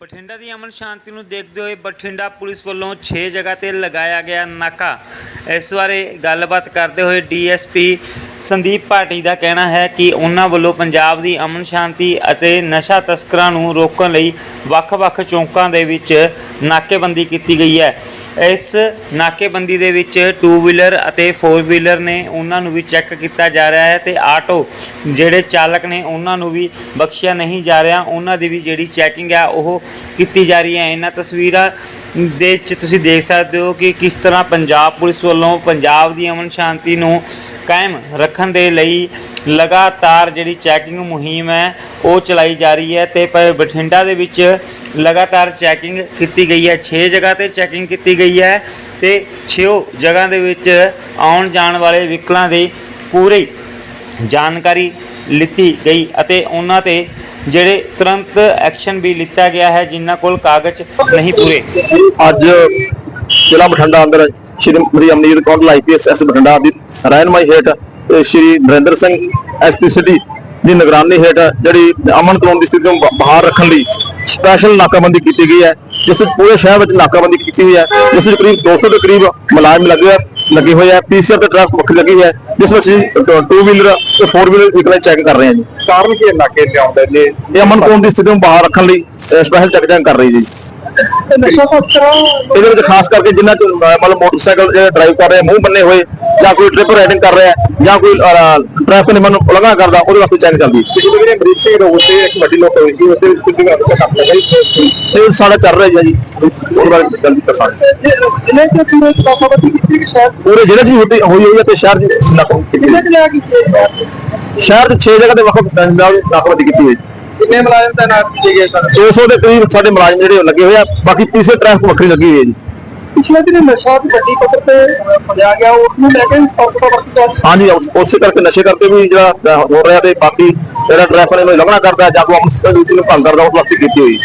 ਬਠਿੰਡਾ ਦੀ ਅਮਨ ਸ਼ਾਂਤੀ ਨੂੰ ਦੇਖਦੇ ਹੋਏ ਬਠਿੰਡਾ ਪੁਲਿਸ ਵੱਲੋਂ 6 ਜਗ੍ਹਾ ਤੇ ਲਗਾਇਆ ਗਿਆ ਨਾਕਾ। ਇਸ ਬਾਰੇ ਗੱਲਬਾਤ ਕਰਦੇ ਹੋਏ ਡੀਐਸਪੀ ਸੰਦੀਪ ਭਾਟੀ ਦਾ ਕਹਿਣਾ ਹੈ ਕਿ ਉਹਨਾਂ ਵੱਲੋਂ ਪੰਜਾਬ ਦੀ ਅਮਨ ਸ਼ਾਂਤੀ ਅਤੇ ਨਸ਼ਾ ਤਸਕਰਾਂ ਨੂੰ ਰੋਕਣ ਲਈ ਵੱਖ-ਵੱਖ ਚੌਂਕਾਂ ਦੇ ਵਿੱਚ ਨਾਕੇਬੰਦੀ ਕੀਤੀ ਗਈ ਹੈ। ਇਸ ਨਾਕੇਬੰਦੀ ਦੇ ਵਿੱਚ 2 ਵੀਲਰ ਅਤੇ 4 ਵੀਲਰ ਨੇ ਉਹਨਾਂ ਨੂੰ ਵੀ ਚੈੱਕ ਕੀਤਾ ਜਾ ਰਿਹਾ ਹੈ ਤੇ ਆਟੋ ਜਿਹੜੇ ਚਾਲਕ ਨੇ ਉਹਨਾਂ ਨੂੰ ਵੀ ਬਖਸ਼ਿਆ ਨਹੀਂ ਜਾ ਰਿਹਾ। ਉਹਨਾਂ ਦੀ ਵੀ ਜਿਹੜੀ ਚੈਕਿੰਗ ਹੈ ਉਹ ਕੀਤੀ ਜਾ ਰਹੀ ਹੈ। ਇਹਨਾਂ ਤਸਵੀਰਾਂ ਦੇ ਵਿੱਚ ਤੁਸੀਂ ਦੇਖ ਸਕਦੇ ਹੋ ਕਿ ਕਿਸ ਤਰ੍ਹਾਂ ਪੰਜਾਬ ਪੁਲਿਸ ਵੱਲੋਂ ਪੰਜਾਬ ਦੀ ਅਮਨ ਸ਼ਾਂਤੀ ਨੂੰ ਕਾਇਮ ਰੱਖਣ ਦੇ ਲਈ ਲਗਾਤਾਰ ਜਿਹੜੀ ਚੈਕਿੰਗ ਮੁਹਿੰਮ ਹੈ, ਉਹ ਚਲਾਈ ਜਾ ਰਹੀ ਹੈ ਤੇ ਪ- ਬਠਿੰਡਾ ਦੇ ਵਿੱਚ ਲਗਾਤਾਰ ਚੈਕਿੰਗ ਕੀਤੀ ਗਈ ਹੈ। 6 ਜਗ੍ਹਾ ਤੇ ਚੈਕਿੰਗ ਕੀਤੀ ਗਈ ਹੈ ਤੇ 6 ਜਗ੍ਹਾ ਦੇ ਵਿੱਚ ਆਉਣ ਜਾਣ ਵਾਲੇ ਵਹੀਕਲਾਂ ਦੀ ਪੂਰੀ ਜਾਣਕਾਰੀ ਲਿੱਤੀ ਗਈ ਅਤੇ ਉਹਨਾਂ ਤੇ ਜਿਹੜੇ ਤੁਰੰਤ ਐਕਸ਼ਨ ਵੀ ਲਿੱਤਾ ਗਿਆ ਹੈ, ਜਿਨ੍ਹਾਂ ਕੋਲ ਕਾਗਜ਼ ਨਹੀਂ ਪੂਰੇ। ਅੱਜ ਜ਼ਿਲ੍ਹਾ ਬਠਿੰਡਾ ਅੰਦਰ ਸ਼੍ਰੀਮਤੀ ਅਮਨੀਤ ਕੌਰ ਆਈਪੀਐਸ ਐਸ ਬਠਿੰਡਾ ਦੀ ਰਹਿਨਮਾਈ ਹੇਠ ਸ਼੍ਰੀ ਨਰਿੰਦਰ ਸਿੰਘ ਐਸਪੀ ਸਿਟੀ ਦੀ ਨਿਗਰਾਨੀ ਹੇਠ ਜਿਹੜੀ ਅਮਨ ਕਾਨੂੰਨ ਦੀ ਸਥਿਤੀ ਨੂੰ ਬ- ਬਾਹਰ ਰੱਖਣ ਲਈ ਸਪੈਸ਼ਲ ਨਾਕਾਬੰਦੀ ਕੀਤੀ ਗਈ ਹੈ, ਜਿਸ ਵਿੱਚ ਪੂਰੇ ਸ਼ਹਿਰ ਵਿੱਚ ਨਾਕਾਬੰਦੀ ਕੀਤੀ ਹੋਈ ਹੈ, ਜਿਸ ਵਿੱਚ ਕਰੀਬ 200 ਦੇ ਕਰੀਬ ਮੁਲਾਜ਼ਮ ਲੱਗੇ ਹੋਏ ਲੱਗੇ ਹੋਏ ਆ, ਪੀਸੀਆਰ ਤੇ ਟਰੱਕ ਵੱਖਰੀ ਲੱਗੀ ਹੈ ਜਿਸ ਵਿੱਚ 2 ਵੀਲਰ ਤੇ 4 ਵੀਲਰ ਵਹੀਕਲਾਂ ਚੈੱਕ ਕਰ ਰਹੇ ਹਾਂ ਜੀ। ਕਾਰਨ ਕੀ ਨਾਕੇ ਤੇ ਆਉਂਦੇ ਨੇ? ਇਹ ਅਮਨ ਕਾਨੂੰਨ ਦੀ ਸਥਿਤੀ ਨੂੰ ਬਾਹਰ ਰੱਖਣ ਲਈ ਸਪੈਸ਼ਲ ਚੈੱਕ ਚੈੱਕ ਕਰ ਰਹੀ ਜੀ। ਇਹਦੇ ਵਿੱਚ ਖਾਸ ਕਰਕੇ ਜਿਨ੍ਹਾਂ ਮਤਲਬ ਮੋਟਰਸਾਈਕਲ ਜਿਹੜੇ ਡਰਾਈਵ ਕਰ ਰਹੇ ਮੂੰਹ ਬੰਨੇ ਹੋਏ ਜਾਂ ਕੋਈ ਟ੍ਰਿਪ ਰਾਈਡਿੰਗ ਕਰ ਰਿਹਾ ਹੈ, ਜਾਂ ਕੋਈ ਟ੍ਰੈਫਿਕ ਨਿਯਮਾਂ ਨੂੰ ਉਲੰਘਣਾ ਕਰਦਾ ਉਹਦੇ ਵਾਸਤੇ ਚੈੱਕ ਚੱਲਦੀ ਪਿਛਲੇ ਦਿਨ ਅਮਰੀਕ ਸਿੰਘ ਰੋਡ ਤੇ ਇੱਕ ਵੱਡੀ ਲੋਕ ਹੋਈ ਸੀ ਉਹਦੇ ਵਿੱਚ ਕਿੰਨੀ ਵਾਰ ਕੰਮ ਲੱਗਾ ਇਹ ਸਾਡਾ ਚੱਲ ਰਿਹਾ ਜੀ ਉਹਦੇ ਬਾਰੇ ਜਲਦੀ ਦੱਸਾਂਗੇ ਜਿਲੇ ਚ ਪੂਰੇ ਨਾਕਾਬੰਦੀ ਕੀਤੀ ਕਿ ਸ਼ਾਇਦ? ਪੂਰੇ ਜ਼ਿਲ੍ਹੇ 'ਚ ਵੀ ਹੋਈ ਹੋਈ ਹੈ ਤੇ ਸ਼ਹਿਰ 'ਚ। ਸ਼ਹਿਰ 'ਚ 6 ਜਗ੍ਹਾ ਤੇ ਵੱਖ ਵੱਖ ਨਾਕਾਬੰਦੀ ਕੀਤੀ ਹੋਈ ਕਿੰਨੇ ਮੁਲਾਜ਼ਮ ਤਾਇਨਾਤ ਕੀਤੇ ਗਏ ਸਨ 200 ਦੇ ਕਰੀਬ ਸਾਡੇ ਮੁਲਾਜ਼ਮ ਜਿਹੜੇ ਲੱਗੇ ਹੋਏ ਆ ਬਾਕੀ ਪੀਸੇ ਟ੍ਰੈਫਿਕ ਵੱਖਰੀ ਲੱਗੀ ਹੋਈ ਹੈ ਜੀ। ਪਿਛਲੇ ਦਿਨ ਨਸ਼ਾ ਦੀ ਵੱਡੀ ਪੱਧਰ ਤੇ ਫੜਿਆ ਗਿਆ, ਉਸ ਨੂੰ ਲੈ ਕੇ ਸਖਤ ਤੋਂ ਹਾਂਜੀ, ਉਸ- ਉਸੇ ਕਰਕੇ ਨਸ਼ੇ ਕਰਕੇ ਵੀ ਜਿਹੜਾ ਹੋ ਰਿਹਾ ਤੇ ਬਾਕੀ ਜਿਹੜਾ ਡਰਾਈਵਰ ਨੂੰ ਉਲੰਘਣਾ ਕਰਦਾ ਜਾਂ ਕੋਈ ਅਮਨ ਨੂੰ ਭੰਗ ਕਰਦਾ, ਉਸ ਵਕਤ ਕੀਤੀ ਹੋਈ।